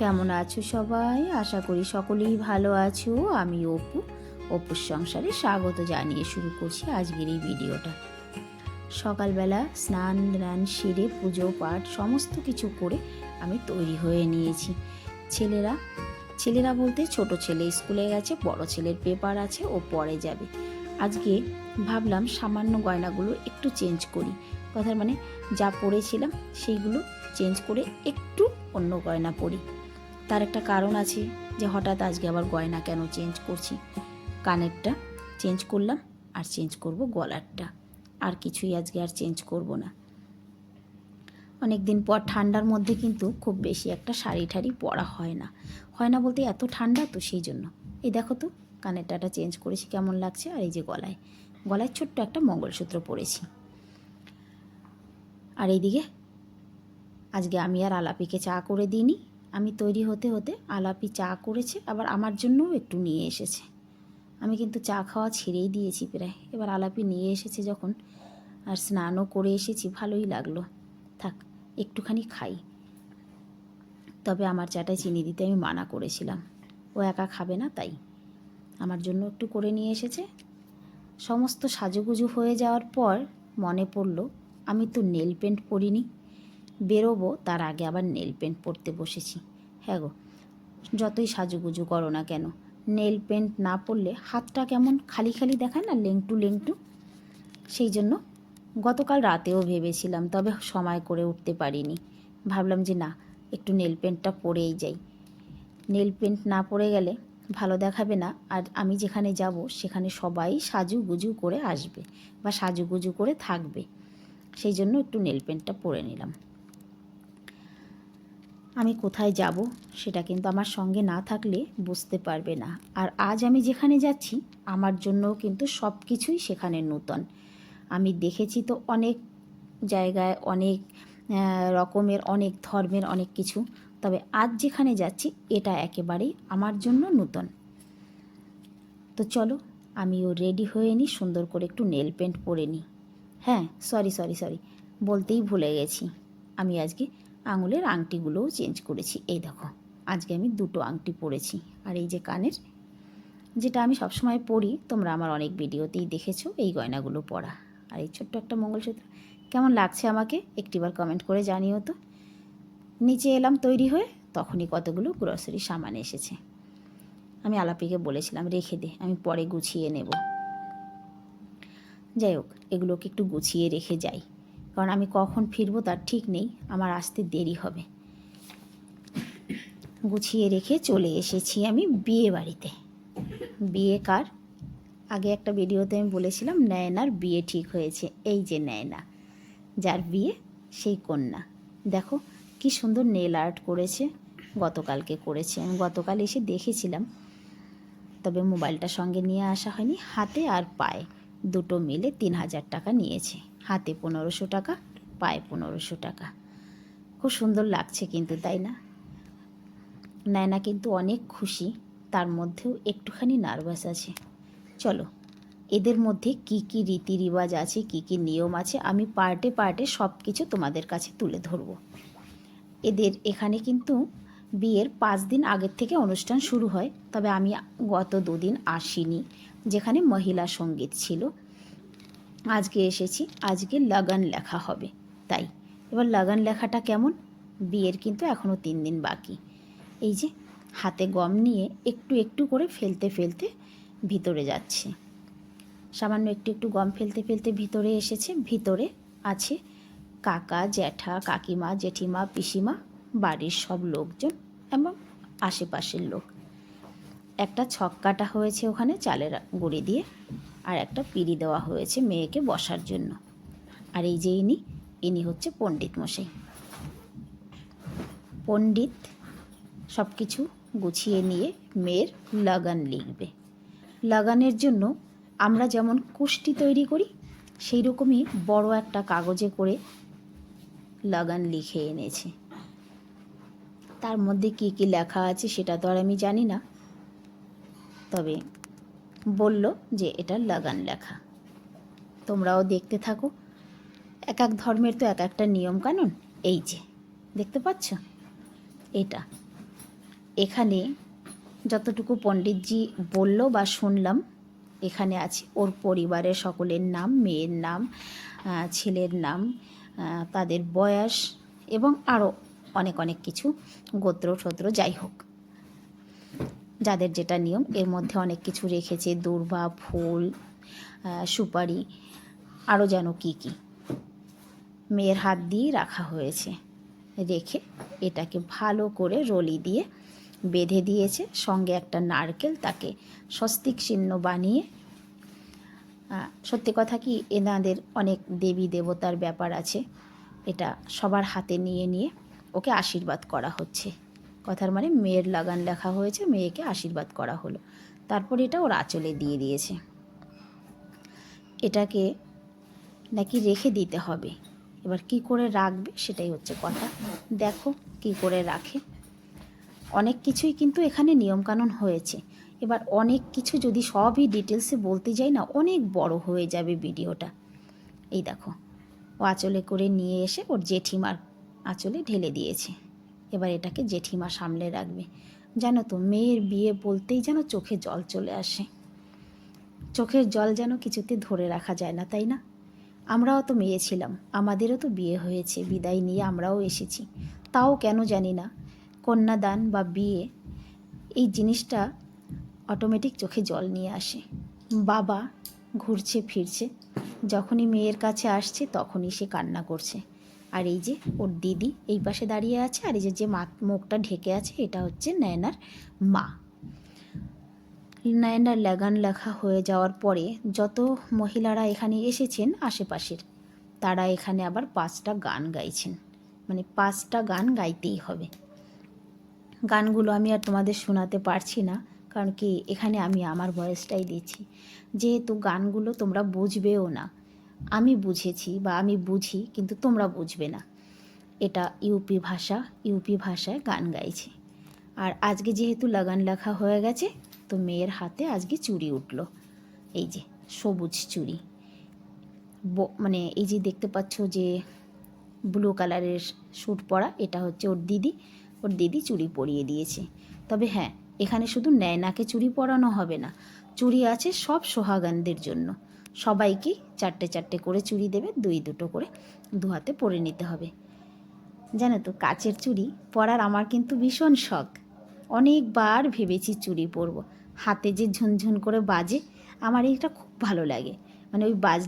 কেমন আছো সবাই? আশা করি সকলেই ভালো আছো। আমি অপু। অপুর সংসারে স্বাগত জানিয়ে শুরু করছি আজকের এই ভিডিওটা। সকালবেলা স্নান দান সেরে পুজো পাঠ সমস্ত কিছু করে আমি তৈরি হয়ে নিয়েছি। ছেলেরা ছেলেরা বলতে ছোট ছেলে স্কুলে গেছে, বড় ছেলের পেপার আছে, ও পরে যাবে। আজকে ভাবলাম সামান্য গয়নাগুলো একটু চেঞ্জ করি। কথার মানে যা পরেছিলাম সেইগুলো চেঞ্জ করে একটু অন্য গয়না পরি। তার একটা কারণ আছে যে হঠাৎ আজকে আবার গয়না কেন চেঞ্জ করছি। কানেরটা চেঞ্জ করলাম আর চেঞ্জ করব গলারটা। আর কিছুই আজকে আর চেঞ্জ করব না। অনেক দিন পর ঠান্ডার মধ্যে কিন্তু খুব বেশি একটা শাড়ি ঠাড়ি পরা হয় না। হয় না বলতে এত ঠান্ডা তো সেই জন্য। এই দেখো তো, কানেরটাটা চেঞ্জ করেছি, কেমন লাগছে? আর এই যে গলায়। গলায় ছোট্ট একটা মঙ্গলসূত্র পরেছি। আর এইদিকে আজকে আমি আর আলাপিকে চা করে দিইনি। আমি তৈরি হতে হতে আলাপি চা করেছে, আবার আমার জন্যও একটু নিয়ে এসেছে। আমি কিন্তু চা খাওয়া ছেড়েই দিয়েছি প্রায়। এবার আলাপি নিয়ে এসেছে যখন, আর স্নানও করে এসেছি, ভালোই লাগল। থাক, একটুখানি খাই। তবে আমার চাটায় চিনি দিতে আমি মানা করেছিলাম। ও একা খাবে না তাই। আমার জন্য একটু করে নিয়ে এসেছে। সমস্ত সাজুগুজু হয়ে যাওয়ার পর মনে পড়ল, আমি তো নেল পেন্ট পরিনি। বেরোবো, তার আগে আবার নেল পেন্ট পরতে বসেছি। হ্যাঁ গো, যতই সাজুগুজু করো না কেন নেল পেন্ট না পরলে হাতটা কেমন খালি খালি দেখায় না লেংটু লেংটু সেই জন্য গতকাল রাতেও ভেবেছিলাম, তবে সময় করে উঠতে পারিনি। ভাবলাম যে না, একটু নেল পেন্টটা পরেই যাই। নেল পেন্ট না পরে গেলে ভালো দেখাবে না, আর আমি যেখানে যাব, সেখানে সবাই সাজুগুজু করে আসবে, বা সাজুগুজু করে থাকবে। সেই জন্য একটু নেল পেন্টটা পরে নিলাম। আমি কোথায় যাব সেটা কিন্তু আমার সঙ্গে না থাকলে বুঝতে পারবে না। আর আজ আমি যেখানে যাচ্ছি, আমার জন্যও কিন্তু সব কিছুই সেখানে নূতন। আমি দেখেছি তো অনেক জায়গায় অনেক রকমের, অনেক ধর্মের অনেক কিছু। তবে আজ যেখানে যাচ্ছি, এটা একেবারেই আমার জন্য নূতন। তো চলো, আমিও রেডি হয়ে নিই, সুন্দর করে একটু নেল পেন্ট পরে নিই। হ্যাঁ সরি সরি সরি, বলতেই ভুলে গেছি। আমি আজকে আঙুলের আংটিগুলোও চেঞ্জ করেছি। এই দেখো, আজকে আমি দুটো আংটি পরেছি। আর এই যে কানের, যেটা আমি সবসময় পরি, তোমরা আমার অনেক ভিডিওতেই দেখেছ, এই গয়নাগুলো পরা। আর এই ছোট্ট একটা মঙ্গলসূত্র, কেমন লাগছে আমাকে একটিবার কমেন্ট করে জানিও তো। নিচে এলাম তৈরি হয়ে, তখনই কতগুলো গ্রসারি সামান এসেছে। আমি আলাপিকে বলেছিলাম, রেখে দে, আমি পরে গুছিয়ে নেব। যাই হোক, এগুলোকে একটু গুছিয়ে রেখে যাই। কারণ আমি কখন ফিরবো তার ঠিক নেই, আমার আসতে দেরি হবে। গুছিয়ে রেখে চলে এসেছি আমি বিয়ে বাড়িতে। বিয়ে কার? আগে একটা ভিডিওতে আমি বলেছিলাম, নয়নার বিয়ে ঠিক হয়েছে। এই যে নয়না, যার বিয়ে সেই কন্যা। দেখো কি সুন্দর নেল আর্ট করেছে, গতকালকে করেছে। আমি গতকাল এসে দেখেছিলাম, তবে মোবাইলটা সঙ্গে নিয়ে আসা হয়নি, হাতে আর পায়ে। দুটো মিলে তিন হাজার টাকা নিয়েছে। হাতে পনেরোশো টাকা, পায়ে পনেরোশো টাকা। খুব সুন্দর লাগছে কিন্তু, তাই না? নায়না কিন্তু অনেক খুশি, তার মধ্যেও একটুখানি নার্ভাস আছে। চলো, এদের মধ্যে কি কি রীতি রিবাজ আছে, কি কি নিয়ম আছে, আমি পার্টে পার্টে সব কিছু তোমাদের কাছে তুলে ধরবো। এদের এখানে কিন্তু বিয়ের পাঁচ দিন আগের থেকে অনুষ্ঠান শুরু হয়, তবে আমি গত দুদিন আসিনি, যেখানে মহিলা সংগীত ছিল। আজকে এসেছি, আজকে লাগান লেখা হবে, তাই। এবার লাগান লেখাটা কেমন? বিয়ের কিন্তু এখনও তিন দিন বাকি। এই যে, হাতে গম নিয়ে একটু একটু করে ফেলতে ফেলতে ভিতরে যাচ্ছে। সামান্য একটু একটু গম ফেলতে ফেলতে ভিতরে এসেছে, ভিতরে আছে কাকা, জ্যাঠা, কাকিমা, জেঠিমা, পিসিমা, বাড়ির সব লোকজন এবং আশেপাশের লোক। একটা ছক কাটা হয়েছে ওখানে চালের গুঁড়ি দিয়ে। আর একটা পিড়ি দেওয়া হয়েছে মেয়েকে বসার জন্য। আর এই যে ইনি ইনি হচ্ছে পণ্ডিত মশাই। পণ্ডিত সব কিছু গুছিয়ে নিয়ে মেয়ের লাগান লিখবে। লাগানের জন্য আমরা যেমন কুষ্টি তৈরি করি সেই রকমই বড় একটা কাগজে করে লাগান লিখে এনেছে। তার মধ্যে কি কি লেখা আছে সেটা তো আর আমি জানি না। তবে বলল যে এটা লাগান লেখা। তোমরাও দেখতে থাকো। এক এক ধর্মের তো এক একটা নিয়ম কানুন। এই যে, দেখতে পাচ্ছ? এটা। এখানে যতটুকু পণ্ডিতজি বলল বা শুনলাম, এখানে আছে ওর পরিবারের সকলের নাম, মেয়ের নাম ছেলের নাম তাদের বয়স এবং আরও অনেক অনেক কিছু, গোত্র টোত্র যাই হোক। যাদের যেটা নিয়ম, এর মধ্যে অনেক কিছু রেখেছে, দূর্বা, ফুল সুপারি আরও যেন কী কী। মেয়ের হাত দিয়ে রাখা হয়েছে। রেখে এটাকে ভালো করে রলি দিয়ে বেঁধে দিয়েছে। সঙ্গে একটা নারকেল তাকে স্বস্তিক চিহ্ন বানিয়ে সত্যি কথা কি, এনাদের অনেক দেবী দেবতার ব্যাপার আছে। এটা সবার হাতে নিয়ে নিয়ে ওকে আশীর্বাদ করা হচ্ছে। কথার মানে মেয়ের লাগান লেখা হয়েছে, মেয়েকে আশীর্বাদ করা হলো। তারপর এটা ওর আঁচলে দিয়ে দিয়েছে। এটাকে নাকি রেখে দিতে হবে। এবার কি করে রাখবে সেটাই হচ্ছে কথা। দেখো কি করে রাখে। অনেক কিছুই কিন্তু এখানে নিয়মকানুন হয়েছে। এবার অনেক কিছু যদি সবই ডিটেলসে বলতে যাই না, অনেক বড় হয়ে যাবে ভিডিওটা। এই দেখো, ও আঁচলে করে নিয়ে এসে ওর জেঠিমার আঁচলে ঢেলে দিয়েছে। এবার এটাকে জেঠিমা সামলে রাখবে। জানো তো মেয়ের বিয়ে বলতেই যেন চোখে জল চলে আসে। চোখের জল যেন কিছুতে ধরে রাখা যায় না, তাই না? আমরাও তো মেয়ে ছিলাম, আমাদেরও তো বিয়ে হয়েছে, বিদায় নিয়ে আমরাও এসেছি। তাও কেন জানি না, কন্যাদান বা বিয়ে, এই জিনিসটা অটোমেটিক চোখে জল নিয়ে আসে। বাবা ঘুরছে, ফিরছে, যখনই মেয়ের কাছে আসছে তখনই সে কান্না করছে। আর এই যে ওর দিদি এই পাশে দাঁড়িয়ে আছে আর এই যে যে মা মুখটা ঢেকে আছে, এটা হচ্ছে নয়নার মা। নয়নার লাগান লেখা হয়ে যাওয়ার পরে যত মহিলারা এখানে এসেছেন আশেপাশের, তারা এখানে আবার পাঁচটা গান গাইছেন। মানে পাঁচটা গান গাইতেই হবে। গানগুলো আমি আর তোমাদের শোনাতে পারছি না, কারণ কি এখানে আমি আমার ভয়েসটাই দিচ্ছি। যেহেতু গানগুলো তোমরা বুঝবেও না আমি বুঝেছি বা আমি বুঝি, কিন্তু তোমরা বুঝবে না। এটা ইউপি ভাষা ইউপি ভাষায় গান গাইছে। আর আজকে যেহেতু লাগান লেখা হয়ে গেছে, তো মেয়ের হাতে আজকে চুড়ি উঠল। এই যে, সবুজ চুড়ি। মানে এই যে দেখতে পাচ্ছ যে ব্লু কালারের স্যুট পরা, এটা হচ্ছে ওর দিদি। ওর দিদি চুড়ি পরিয়ে দিয়েছে। তবে হ্যাঁ এখানে শুধু ন্যায়নাকে চুড়ি পরানো হবে না। চুড়ি আছে সব সোহাগানদের জন্য। সবাইকে চারটে চারটে করে চুড়ি দেবে, দুই দুটো করে দু হাতে পরে নিতে হবে। জানো তো, কাচের চুড়ি পরার আমার কিন্তু ভীষণ শখ। অনেকবার ভেবেছি চুড়ি পরব। হাতে যে ঝুনঝুন করে বাজে, আমার এটা খুব ভালো লাগে। মানে ওই বাজ